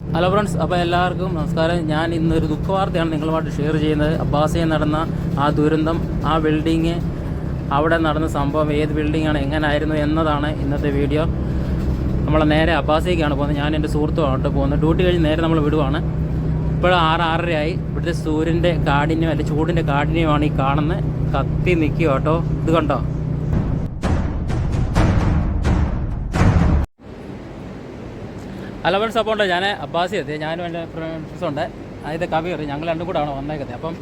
Hello friends അപ്പോൾ എല്ലാവർക്കും നമസ്കാരം. ഞാൻ ഇന്നൊരു ദുഃഖവാർത്തയാണ് നിങ്ങളുമായിട്ട് ഷെയർ ചെയ്യുന്നത്. അബ്ബാസിയിൽ നടന്ന ആ ദുരന്തം ആ ബിൽഡിങ് അവിടെ നടന്ന സംഭവം ഏത് ബിൽഡിങ്ങാണ് എങ്ങനായിരുന്നു എന്നതാണ് ഇന്നത്തെ വീഡിയോ നമ്മൾ നേരെ അബ്ബാസിലേക്കാണ് പോകുന്നത്. ഞാൻ എന്റെ സുഹൃത്തുമായിട്ട് പോകുന്നത്. ഡ്യൂട്ടി കഴിഞ്ഞ് നേരെ നമ്മൾ വിടുവാണ്. ഇപ്പോൾ ആറ് ആറരയായി. ഇവിടുത്തെ സൂര്യന്റെ കാഠിന്യം അല്ലെങ്കിൽ ചൂടിന്റെ കാഠിന്യമാണ് ഈ കാണുന്നത്. കത്തി നിൽക്കുക കേട്ടോ ഇത് കണ്ടോ? ഹലോ സപ്പോണ്ട് ഞാൻ അബ്ബാസി എത്തി. ഞാനും എന്റെ ഫ്രണ്ട്സ് ഉണ്ട് കവി കബീർ ഞങ്ങൾ രണ്ടും കൂടാണ് വന്നേക്കുന്നത് അപ്പം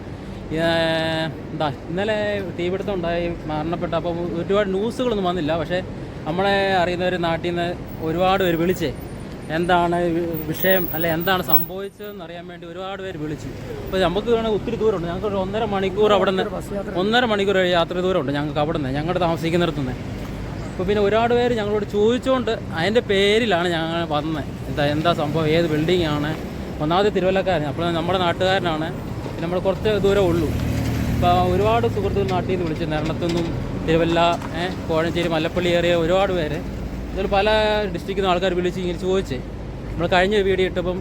എന്താ ഇന്നലെ തീപിടുത്തം ഉണ്ടായി മരണപ്പെട്ട. അപ്പം ഒരുപാട് ന്യൂസുകളൊന്നും വന്നില്ല. പക്ഷേ നമ്മളെ അറിയുന്നവർ നാട്ടിൽ നിന്ന് ഒരുപാട് പേര് വിളിച്ചേ എന്താണ് വിഷയം അല്ലെ എന്താണ് സംഭവിച്ചതെന്ന് അറിയാൻ വേണ്ടി ഒരുപാട് പേര് വിളിച്ചു. അപ്പോൾ നമുക്ക് വേണമെങ്കിൽ ഒത്തിരി ദൂരമുണ്ട്. ഞങ്ങൾക്ക് ഒരു ഒന്നര മണിക്കൂർ അവിടെ നിന്ന് ഒന്നര മണിക്കൂർ യാത്ര ദൂരമുണ്ട് ഞങ്ങൾക്ക് അവിടെ നിന്ന് ഞങ്ങളുടെ താമസിക്കുന്നിടത്തുനിന്ന് അപ്പോൾ പിന്നെ ഒരുപാട് പേര് ഞങ്ങളോട് ചോദിച്ചുകൊണ്ട് അതിന്റെ പേരിലാണ് ഞങ്ങൾ വന്നത് എന്താ എന്താ സംഭവം? ഏത് ബിൽഡിംഗ് ആണ് ഒന്നാമത് തിരുവല്ലക്കാരൻ അപ്പോൾ നമ്മുടെ നാട്ടുകാരനാണ്. നമ്മൾ കുറച്ച് ദൂരം ഉള്ളൂ. അപ്പോൾ ഒരുപാട് സുഹൃത്തുക്കൾ നാട്ടിൽ നിന്ന് വിളിച്ച് എറണാകുളത്തുനിന്നും തിരുവല്ല കോഴഞ്ചേരി മല്ലപ്പള്ളി ഏറിയ ഒരുപാട് പേര്. ഇതിൽ പല ഡിസ്ട്രിക്റ്റിൽ നിന്ന് ആൾക്കാർ വിളിച്ച് ഇങ്ങനെ ചോദിച്ചേ. നമ്മൾ കഴിഞ്ഞ വീഡിയോ ഇട്ടപ്പം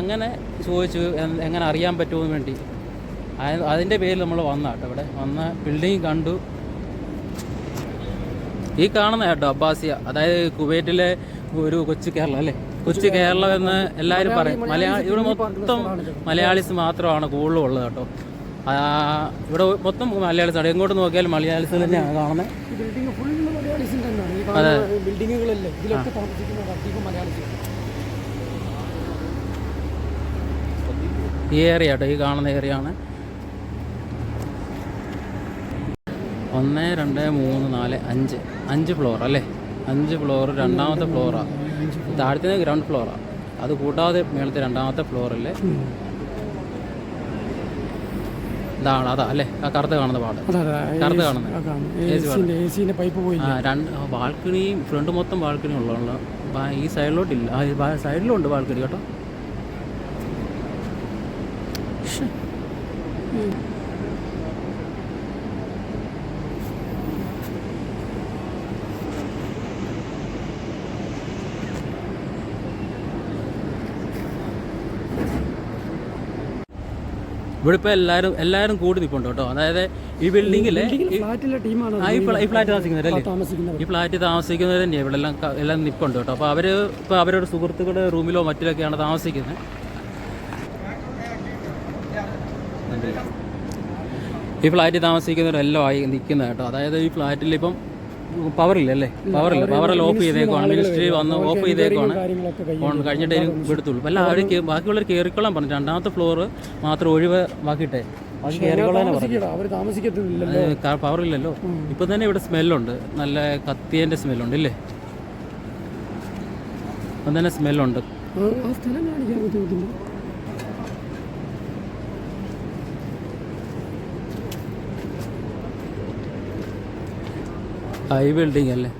അങ്ങനെ ചോദിച്ചു എങ്ങനെ അറിയാൻ പറ്റുമെന്ന് വേണ്ടി. അത് അതിന്റെ പേരിൽ നമ്മൾ വന്ന കേട്ടോ ഇവിടെ. വന്ന ബിൽഡിംഗ് കണ്ടു. ഈ കാണുന്ന കേട്ടോ അബ്ബാസിയ അതായത് കുവൈറ്റിലെ ഒരു കൊച്ചു കേരള അല്ലേ? കൊച്ചു കേരളം എന്ന് എല്ലാവരും പറയും. മലയാളി ഇവിടെ മൊത്തം മലയാളീസ് മാത്രമാണ് കൂടുതലും ഉള്ളത് കേട്ടോ ഇവിടെ മൊത്തം മലയാളീസ് ആണ്. എങ്ങോട്ട് നോക്കിയാലും മലയാളീസ് തന്നെയാണ് കാണുന്നത് ഈ ഏറിയ ഫുള്ള് മലയാളീസിന്റെ തന്നെയാണ്. ഈ കാണുന്ന ബിൽഡിങ്ങുകളല്ലേ ഇതിലൊക്കെ താമസിക്കുന്നത് അധികം മലയാളീസ് ഈ ഏരിയ കേട്ടോ ഈ കാണുന്ന ഏരിയ ആണ്. ഒന്ന് രണ്ട് മൂന്ന് നാല് അഞ്ച്. അഞ്ച് ഫ്ലോർ അല്ലേ? അഞ്ച് ഫ്ലോർ രണ്ടാമത്തെ ഫ്ലോറാണ് താഴത്തെ ഗ്രൗണ്ട് ഫ്ലോറാണ് അത് കൂടാതെ മേളത്തെ രണ്ടാമത്തെ ഫ്ലോറിൽ ഇതാണ് അതാ അല്ലേ? ആ കറുത്ത് കാണുന്ന പാട്. കറുത്ത് കാണുന്നത് പൈപ്പ് പോയി ആ രണ്ട് ബാൽക്കണിയും ഫ്രണ്ട് മൊത്തം ബാൽക്കണി ഉള്ള ഈ സൈഡിലോട്ടില്ല. സൈഡിലുണ്ട് ബാൽക്കണി കേട്ടോ. ഇവിടെ ഇപ്പോൾ എല്ലാരും എല്ലാവരും കൂടി നിൽപ്പുണ്ട് കേട്ടോ. അതായത് ഈ ബിൽഡിങ്ങിൽ ടീമാണ് ഈ ഫ്ലാറ്റ് താമസിക്കുന്നവരല്ലേ? ഈ ഫ്ലാറ്റ് താമസിക്കുന്നവർ തന്നെ ഇവിടെ എല്ലാം എല്ലാം നിൽപ്പുണ്ട് കേട്ടോ. അപ്പോൾ അവർ ഇപ്പോൾ അവരുടെ സുഹൃത്തുക്കളുടെ റൂമിലോ മറ്റിലൊക്കെയാണ് താമസിക്കുന്നത്. ഈ ഫ്ലാറ്റ് താമസിക്കുന്നവരെല്ലാം ആയി നിൽക്കുന്നത് കേട്ടോ. അതായത് ഈ ഫ്ലാറ്റിൽ ഇപ്പം പവറില്ല അല്ലേ പവറില്ല. പവറെല്ലാം. ഓഫ് ചെയ്തേക്കുവാണ്. മിനിസ്ട്രി വന്ന് ഓഫ് ചെയ്തേക്കുവാണ്. ഓൺ കഴിഞ്ഞിട്ട് ഫോൺ കഴിഞ്ഞിട്ടേ വിടത്തുള്ളൂ. അല്ല അവർ ബാക്കിയുള്ളവർ കയറിക്കൊള്ളാൻ പറഞ്ഞു. രണ്ടാമത്തെ ഫ്ലോർ മാത്രം ഒഴിവ് ബാക്കിയിട്ടെ. പവറില്ലല്ലോ. ഇപ്പം തന്നെ ഇവിടെ സ്മെല്ലുണ്ട്. നല്ല കത്തിയന്റെ സ്മെല്ലുണ്ട് ഇല്ലേ? ഇപ്പം തന്നെ സ്മെല്ലുണ്ട്. ആ ആ സ്ഥലം കാണിക്കാൻ ബുദ്ധിമുട്ടില്ല. ഹൈ ബിൽഡിംഗ് അല്ലേ?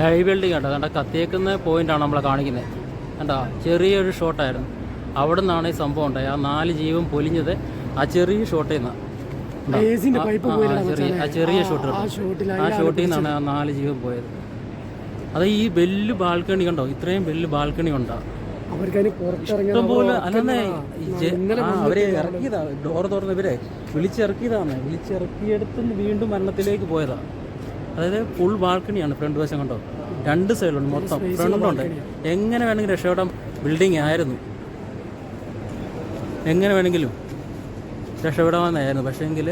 ഹൈ ബിൽഡിംഗ് കണ്ടോ കണ്ട കത്തിയേക്കുന്ന പോയിന്റാണ് നമ്മളെ കാണിക്കുന്നത് കണ്ടോ ചെറിയൊരു ഷോട്ടായിരുന്നു അവിടെ നിന്നാണ് ഈ സംഭവം ഉണ്ടായത്. ആ നാല് ജീവൻ പൊലിഞ്ഞത് ആ ചെറിയ ഷോട്ടിൽ നിന്നാണ്. എ പൈപ്പ് ആ, ചെറിയ ഷോട്ട് ആ ഷോട്ടിൽ നിന്നാണ് ആ നാല് ജീവൻ പോയത്. അത് ഈ ബെല്ല് ബാൽക്കണി കണ്ടോ? ഇത്രയും വലിയ ബാൽക്കണി ഉണ്ടോ ഇഷ്ടംപോലെ അല്ലെന്നേ അവരെ ഇറക്കിയതാ ഡോർ തുറന്ന് ഇവരെ വിളിച്ചിറക്കിയതാണ് വിളിച്ചിറക്കിയെടുത്തുനിന്ന് വീണ്ടും മരണത്തിലേക്ക് പോയതാ. അതായത് ഫുൾ ബാൽക്കണിയാണ് ഫ്രണ്ട് വശം കണ്ടോ? രണ്ട് സൈഡിലുണ്ട് മൊത്തം. ഫ്രണ്ടുണ്ട് എങ്ങനെ വേണമെങ്കിലും രക്ഷപ്പെടാൻ ബിൽഡിംഗ് ആയിരുന്നു. എങ്ങനെ വേണമെങ്കിലും രക്ഷപ്പെടാമെന്നായിരുന്നു. പക്ഷേങ്കിൽ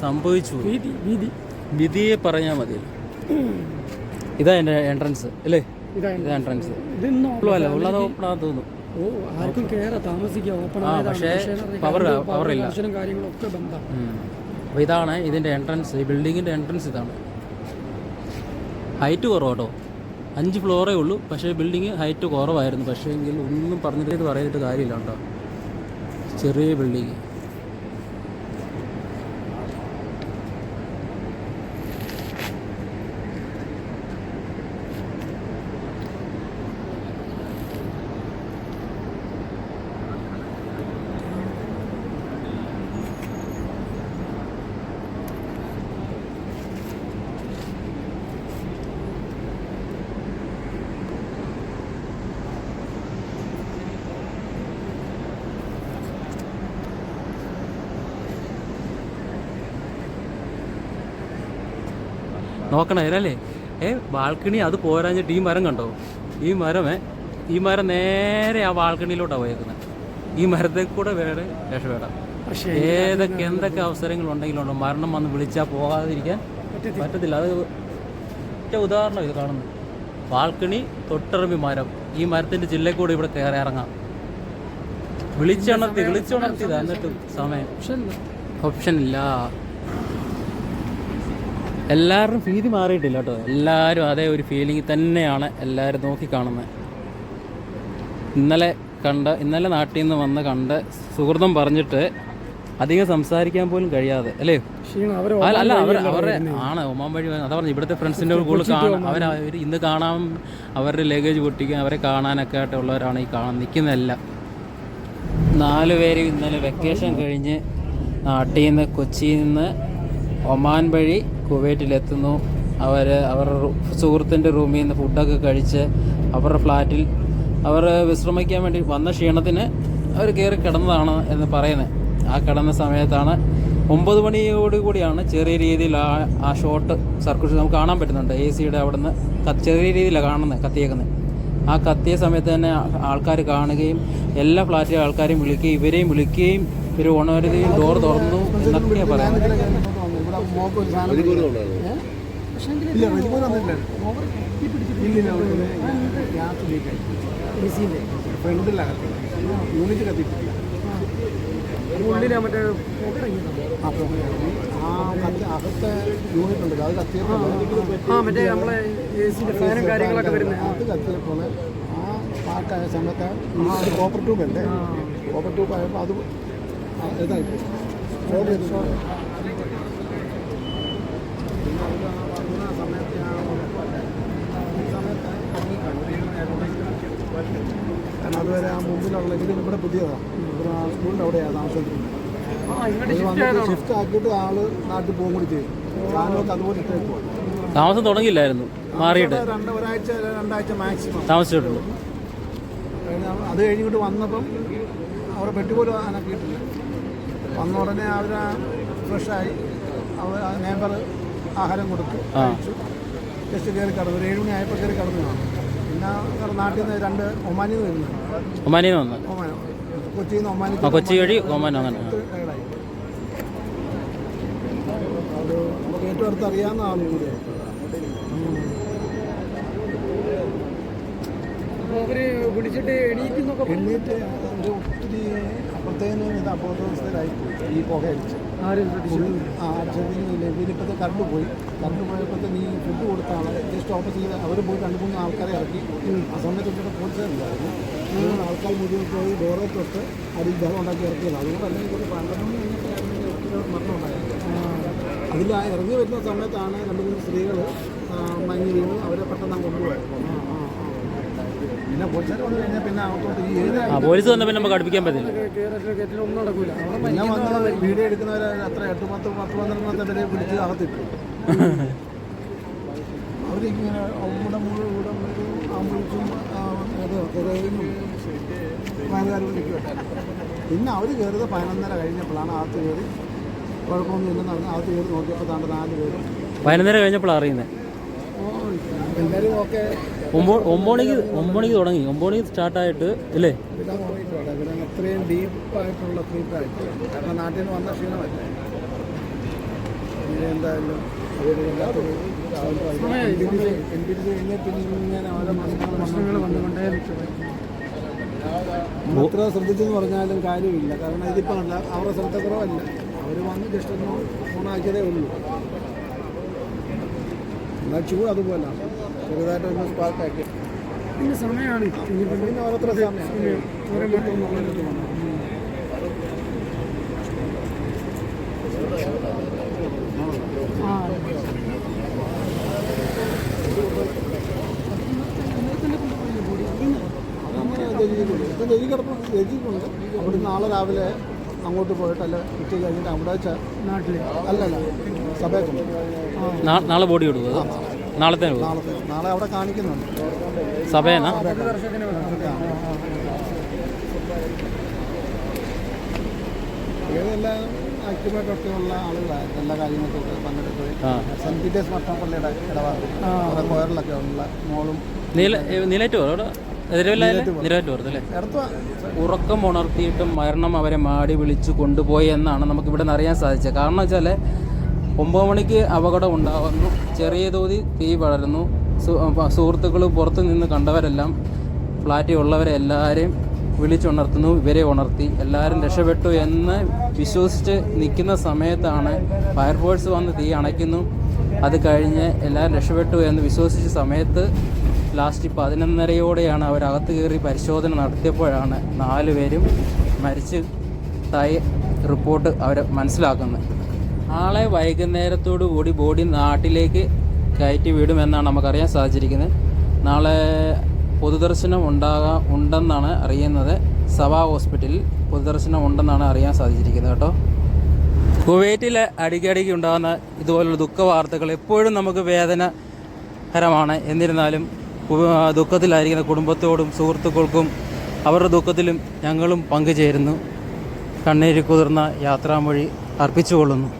സംഭവിച്ചു. വിധിയെ പറഞ്ഞാൽ മതി. ഇതാ എന്റെ എൻട്രൻസ് അല്ലേ? ഇതാ എൻട്രൻസ് അല്ല ഉള്ളത് തോന്നുന്നു. ആർക്കും കയറാം താമസിക്കാം. ഓപ്പൺ ആ പക്ഷേ പവർ പവർ ഇല്ല. ദർശനം കാര്യങ്ങളൊക്കെ ബന്ധം. അപ്പോൾ ഇതാണ് ഇതിന്റെ എൻട്രൻസ് ഈ ബിൽഡിങ്ങിന്റെ എൻട്രൻസ് ഇതാണ്. ഹൈറ്റ് കുറവാട്ടോ. അഞ്ച് ഫ്ലോറേ ഉള്ളൂ. പക്ഷേ ബിൽഡിങ് ഹൈറ്റ് കുറവായിരുന്നു. പക്ഷേ എങ്കിൽ ഒന്നും പറഞ്ഞിട്ട് ഇത് പറഞ്ഞിട്ട് കാര്യമില്ല കേട്ടോ. ചെറിയ ബിൽഡിങ് നോക്കണേ അല്ലേ? ഏ ബാൽക്കണി അത് പോരാഞ്ഞിട്ട് ഈ മരം കണ്ടോ? ഈ മരമേ ഈ മരം നേരെ ആ ബാൽക്കണിയിലോട്ടാണ് പോയേക്കുന്നത് ഈ മരത്തിൽ കൂടെ വേറെ രക്ഷപ്പെടാം. പക്ഷേ ഏതൊക്കെ എന്തൊക്കെ അവസരങ്ങൾ ഉണ്ടെങ്കിലുണ്ടോ? മരണം വന്ന് വിളിച്ചാൽ പോകാതിരിക്കാൻ പറ്റത്തില്ല. അത് ഒറ്റ ഉദാഹരണം ഇത് കാണുന്നത് ബാൽക്കണി തൊട്ടറമ്പി മരം. ഈ മരത്തിന്റെ ജില്ലക്കൂടെ കൂടെ ഇവിടെ കയറി ഇറങ്ങാം. വിളിച്ചുണർത്തി വിളിച്ചുണർത്തിയതാ എന്നിട്ട് സമയം ഓപ്ഷൻ ഇല്ല എല്ലാവരും ഭീതി മാറിയിട്ടില്ല കേട്ടോ. എല്ലാവരും അതേ ഒരു ഫീലിംഗ് തന്നെയാണ് എല്ലാവരും നോക്കി കാണുന്നത് ഇന്നലെ കണ്ട ഇന്നലെ നാട്ടിൽ നിന്ന് വന്ന് കണ്ട് സുഹൃതം പറഞ്ഞിട്ട് അധികം സംസാരിക്കാൻ പോലും കഴിയാതെ അല്ലേ? അല്ല അവർ അവരുടെ ആണ് ഒമാൻ വഴി അതാ പറഞ്ഞു ഇവിടുത്തെ ഫ്രണ്ട്സിന്റെ കൂടുതൽ കാണാൻ അവർ അവർ ഇന്ന് കാണാൻ അവരുടെ ലഗേജ് പൊട്ടിക്കാൻ അവരെ കാണാനൊക്കെ ആയിട്ടുള്ളവരാണ് ഈ കാണാൻ നിൽക്കുന്നതെല്ലാം നാല് പേര് ഇന്നലെ വെക്കേഷൻ കഴിഞ്ഞ് നാട്ടിൽ നിന്ന് കൊച്ചിയിൽ നിന്ന് ഒമാൻ വഴി കുവൈറ്റിലെത്തുന്നു. അവർ അവരുടെ സുഹൃത്തിന്റെ റൂമിൽ നിന്ന് ഫുഡൊക്കെ കഴിച്ച് അവരുടെ ഫ്ലാറ്റിൽ അവർ വിശ്രമിക്കാൻ വേണ്ടി വന്ന ക്ഷീണത്തിന് അവർ കയറി കിടന്നതാണ് എന്ന് പറയുന്നത്. ആ കിടന്ന സമയത്താണ് ഒമ്പത് മണിയോട് കൂടിയാണ് ചെറിയ രീതിയിൽ ആ ആ ഷോട്ട് സർക്യൂട്ട് നമുക്ക് കാണാൻ പറ്റുന്നുണ്ട്. എ സിയുടെ അവിടെ നിന്ന് ചെറിയ രീതിയിലാണ് കാണുന്നത് കത്തിയേക്കുന്നത്. ആ കത്തിയ സമയത്ത് തന്നെ ആൾക്കാർ കാണുകയും എല്ലാ ഫ്ലാറ്റിലെ ആൾക്കാരെയും വിളിക്കുകയും ഇവരെയും വിളിക്കുകയും ഇവർ ഉണരുകയും ഡോർ തുറന്നു എന്നൊക്കെയാണ് പറയുന്നത്. മോക്ക് ഒരു സാധനം ഇല്ലില്ല ഗ്യാസ് ലീക്കായി എ സിന്റെ ഫ്രണ്ടിലകത്ത്. യൂണിറ്റ് കത്തിയിട്ടില്ല. ഉള്ളിലാ മറ്റേ ആ ആ കത്തി അകത്തെ യൂണിറ്റ് ഉണ്ടല്ലോ അത് കത്തിയപ്പോൾ ആ മറ്റേ നമ്മളെ ഫാനും കാര്യങ്ങളൊക്കെ വരുന്നത്. അത് കത്തിയപ്പോൾ ആ സമയത്ത് ആ കോപ്പർ ട്യൂബ് അല്ലേ കോപ്പർ ട്യൂബ് ആയപ്പോൾ അത് ആ, ഇതായി പോയി. ഷോർട്ട് ചെയ്തു. കാരണം അതുവരെ ആ മുമ്പിലുള്ള ഇത് ഇവിടെ പുതിയതാണ് ആ സ്കൂളിന്റെ അവിടെയാണ് താമസിക്കുന്നത് ഷിഫ്റ്റ് ആക്കിയിട്ട് ആൾ നാട്ടിൽ പോകും കൂടി ചെയ്യും അതുപോലെ ഇട്ടേക്കുവാ താമസം തുടങ്ങിയില്ലായിരുന്നു. മാറിയിട്ട്. രണ്ട് ഒരാഴ്ച രണ്ടാഴ്ച മാക്സിമം താമസിച്ചിട്ടുള്ളൂ അത് കഴിഞ്ഞിട്ട് വന്നപ്പം അവരെ പെട്ടി അനക്കിയിട്ടില്ല വന്ന ഉടനെ അവർ ഫ്രഷായി അവർ നേബർ ആഹാരം കൊടുത്തു ജസ്റ്റ് കയറി കടന്നു. ഒരു ഏഴ് മണി ആയപ്പോൾ കയറി കടന്നു കാണും പിന്നെ നാട്ടിൽ നിന്ന് രണ്ട് ഒമാനിൽ നിന്ന് വരുന്നുണ്ട് ഒമാനിൽ നിന്ന് വന്നു കൊച്ചിയിൽ നിന്ന് ഒമാനി കൊച്ചി വഴി ഒമാൻ അങ്ങനെ. ഏറ്റവും അടുത്ത് അറിയാവുന്ന ആളും കൂടിയാണ് അവർ വിളിച്ചിട്ട് എണീക്കുന്നൊക്കെ എണ്ണീറ്റ് ഒരു ഒത്തിരി അപ്പുറത്തേനും ഇത് അബോധവസ്ഥയിലായി ഈ പുക അടിച്ച്. ആരും ശ്രദ്ധിച്ചു ആ ചെറിയ ഇപ്പോഴത്തെ കറണ്ട് പോയി. കറണ്ട് പോയപ്പോഴത്തേന് ഈ ഫുഡ് കൊടുത്ത ആളെ ജസ്റ്റ് ഓപ്പോസിറ്റ് അവർ പോയി രണ്ട് മൂന്ന് ആൾക്കാരെ ഇറക്കി. ആ സമയത്ത് ഇവിടെ പോലീസുകാരില്ലായിരുന്നു മൂന്ന് ആൾക്കാർ മുഴുവൻ പോയി ഡോറെ തൊട്ട് അതിൽ ബഹളം ഉണ്ടാക്കി ഇറക്കിയത്. അതുകൊണ്ട് അല്ലെങ്കിൽ ഒരു പന്ത്രണ്ട് മണി കഴിഞ്ഞിട്ടായിരുന്നു മരണം ഉണ്ടായിരുന്നു. അതിൽ ഇറങ്ങി വരുന്ന സമയത്താണ് രണ്ട് മൂന്ന് സ്ത്രീകൾ മഞ്ഞ് വീണ് അവരെ പെട്ടെന്ന് കൊണ്ടുപോയത് പിന്നെ പോലീസുകാർ വന്നു കഴിഞ്ഞാൽ പിന്നെ അകത്തോട്ട് ഈ ഏത് ആ പോലീസ് വന്ന പിന്നെ നമുക്ക് അടുപ്പിക്കാൻ പറ്റില്ല. വീഡിയോ എടുക്കുന്നവരെ അത്ര എട്ട് പത്ത് പത്ത് പന്ത്രണ്ട് പേരെ പിടിച്ച് അകത്തിട്ടു. അവരിങ്ങനെ അവിടെ മുഴുവൻ ഇവിടെ മുഴുവൻ ആംബുലൻസും പിന്നെ അവർ കയറിയത് പതിനൊന്നര കഴിഞ്ഞപ്പോഴാണ് അകത്ത് കയറി. കുഴപ്പമൊന്നും ഇല്ലെന്ന് പറഞ്ഞ് അകത്ത് കയറി നോക്കിയപ്പോൾ താണ്ട് നാല് പേര്. പതിനൊന്നര കഴിഞ്ഞപ്പോഴാണ് അറിയുന്നത്. ഓ എല്ലാവരും ഓക്കെ. ഒമ്പോ ഒമ്പണിക്ക് ഒമ്പണിക്ക് തുടങ്ങി. ഒമ്പണിക്ക് സ്റ്റാർട്ടായിട്ട് ഇല്ലേ? അല്ലേ അത്രയും ഡീപ്പായിട്ടുള്ള ട്രീറ്റായിട്ട് കാരണം നാട്ടിൽ നിന്ന് വന്ന ക്ഷീണമല്ലേ? എന്തായാലും കഴിഞ്ഞാൽ പിന്നെ ഇങ്ങനെ ഓരോ പ്രശ്നങ്ങൾ വന്നുകൊണ്ടേ ശ്രദ്ധിച്ചെന്ന് പറഞ്ഞാലും കാര്യമില്ല. കാരണം ഇതിപ്പോ അല്ല അവരുടെ ശ്രദ്ധക്കുറവല്ല അവർ വന്ന് ജസ്റ്റ് ഒന്ന് ഫോണാക്കിയതേ ഉള്ളൂ. എന്നാൽ ചൂട് അതുപോലാണ് ചെറുതായിട്ടൊന്ന് സ്പാർക്കാക്കി പിന്നെ സമയമാണ് പിന്നെ ഓരോരുത്തര സമയം ഓരോ കിടപ്പ് അവിടെ നാളെ രാവിലെ അങ്ങോട്ട് പോയിട്ടല്ല ഉച്ച കഴിഞ്ഞിട്ട് അവിടെ അല്ലല്ല സഭയൊക്കെ നാളെ ബോഡി കൊടുക്കും അത് നാളത്തെ നാളെ അവിടെ കാണിക്കുന്നുണ്ട്. സഭയെന്നാ? ദർശനത്തിന് ഏതെല്ലാം ആക്റ്റീവായിട്ടൊക്കെയുള്ള ആളുകളായിരുന്നു. എല്ലാ കാര്യങ്ങൾക്കൊക്കെ പങ്കെടുത്തത്. സെന്റ് പീറ്റേഴ്സ് മട്ടപ്പള്ളിയുടെ ഇടപാട് അവിടെ കൊയറിലൊക്കെ ഉള്ള മോളും ഉറക്കം ഉണർത്തിയിട്ടും മരണം അവരെ മാടി വിളിച്ചു കൊണ്ടുപോയി എന്നാണ് നമുക്ക് ഇവിടെ നിന്ന് അറിയാൻ സാധിച്ചത്. കാരണം വെച്ചാൽ ഒമ്പത് മണിക്ക് അപകടം ഉണ്ടാകുന്നു ചെറിയ തോതിൽ തീ വളരുന്നു സുഹൃത്തുക്കൾ പുറത്തു നിന്ന് കണ്ടവരെല്ലാം ഫ്ലാറ്റിൽ ഉള്ളവരെ എല്ലാവരെയും വിളിച്ചുണർത്തുന്നു. ഇവരെ ഉണർത്തി. എല്ലാവരും രക്ഷപ്പെട്ടു എന്ന് വിശ്വസിച്ച് നിൽക്കുന്ന സമയത്താണ് ഫയർഫോഴ്സ് വന്ന് തീ അണയ്ക്കുന്നു. അത് കഴിഞ്ഞ് എല്ലാവരും രക്ഷപ്പെട്ടു എന്ന് വിശ്വസിച്ച സമയത്ത് ലാസ്റ്റ് പതിനൊന്നരയോടെയാണ് അവരകത്ത് കയറി പരിശോധന നടത്തിയപ്പോഴാണ് നാല് പേരും റിപ്പോർട്ട് അവർ മനസ്സിലാക്കുന്നത്. നാളെ വൈകുന്നേരത്തോടു കൂടി ബോഡി നാട്ടിലേക്ക് കയറ്റി വിടുമെന്നാണ് നമുക്കറിയാൻ സാധിച്ചിരിക്കുന്നത്. നാളെ പൊതുദർശനം ഉണ്ടാകാം ഉണ്ടെന്നാണ് അറിയുന്നത്. സഭാ ഹോസ്പിറ്റലിൽ പൊതുദർശനം ഉണ്ടെന്നാണ് അറിയാൻ സാധിച്ചിരിക്കുന്നത് കേട്ടോ. കുവൈറ്റിലെ അടിക്കടിക്ക് ഉണ്ടാകുന്ന ഇതുപോലുള്ള ദുഃഖ വാർത്തകൾ എപ്പോഴും നമുക്ക് വേദനകരമാണ്. എന്നിരുന്നാലും ദുഃഖത്തിലായിരിക്കുന്ന കുടുംബത്തോടും സുഹൃത്തുക്കൾക്കും അവരുടെ ദുഃഖത്തിലും ഞങ്ങളും പങ്കുചേരുന്നു. കണ്ണീര് കുതിർന്ന യാത്രാമൊഴി അർപ്പിച്ചുകൊള്ളുന്നു.